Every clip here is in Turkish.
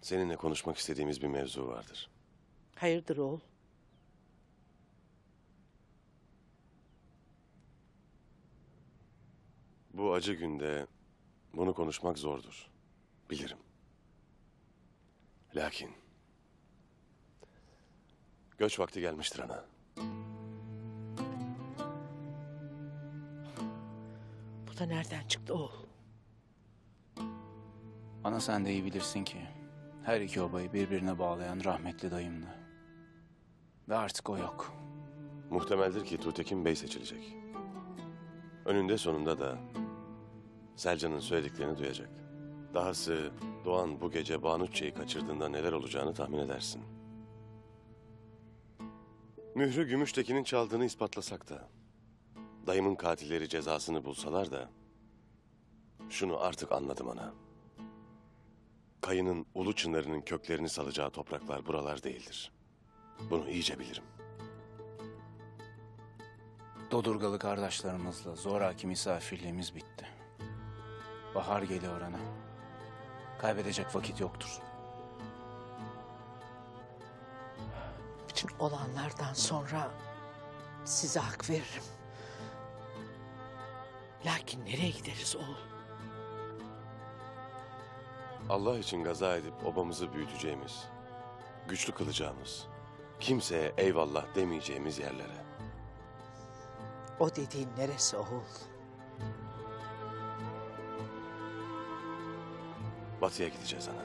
Seninle konuşmak istediğimiz bir mevzu vardır. Hayırdır oğul? Bu acı günde bunu konuşmak zordur. Bilirim. Lakin göç vakti gelmiştir ana. Bu da nereden çıktı oğul? Ana sen de iyi bilirsin ki her iki obayı birbirine bağlayan rahmetli dayımdı. Ve artık o yok. Muhtemeldir ki Tuğtekin Bey seçilecek. Önünde sonunda da Selcan'ın söylediklerini duyacak. Dahası Doğan bu gece Banuççe'yi kaçırdığında neler olacağını tahmin edersin. Mührü Gümüştekin'in çaldığını ispatlasak da, dayımın katilleri cezasını bulsalar da, şunu artık anladım ana. Kayının ulu çınarının köklerini salacağı topraklar buralar değildir. Bunu iyice bilirim. Dodurgalı kardeşlerimizle zoraki misafirliğimiz bitti. Bahar geliyor ana. Kaybedecek vakit yoktur. Bütün olanlardan sonra size hak veririm. Lakin nereye gideriz oğul? Allah için gaza edip obamızı büyüteceğimiz, güçlü kılacağımız, kimseye eyvallah demeyeceğimiz yerlere. O dediğin neresi oğul? Batıya gideceğiz ana.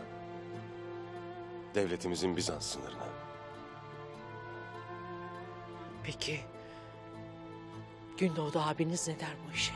Devletimizin Bizans sınırına. Peki Gündoğdu abiniz ne der bu işe?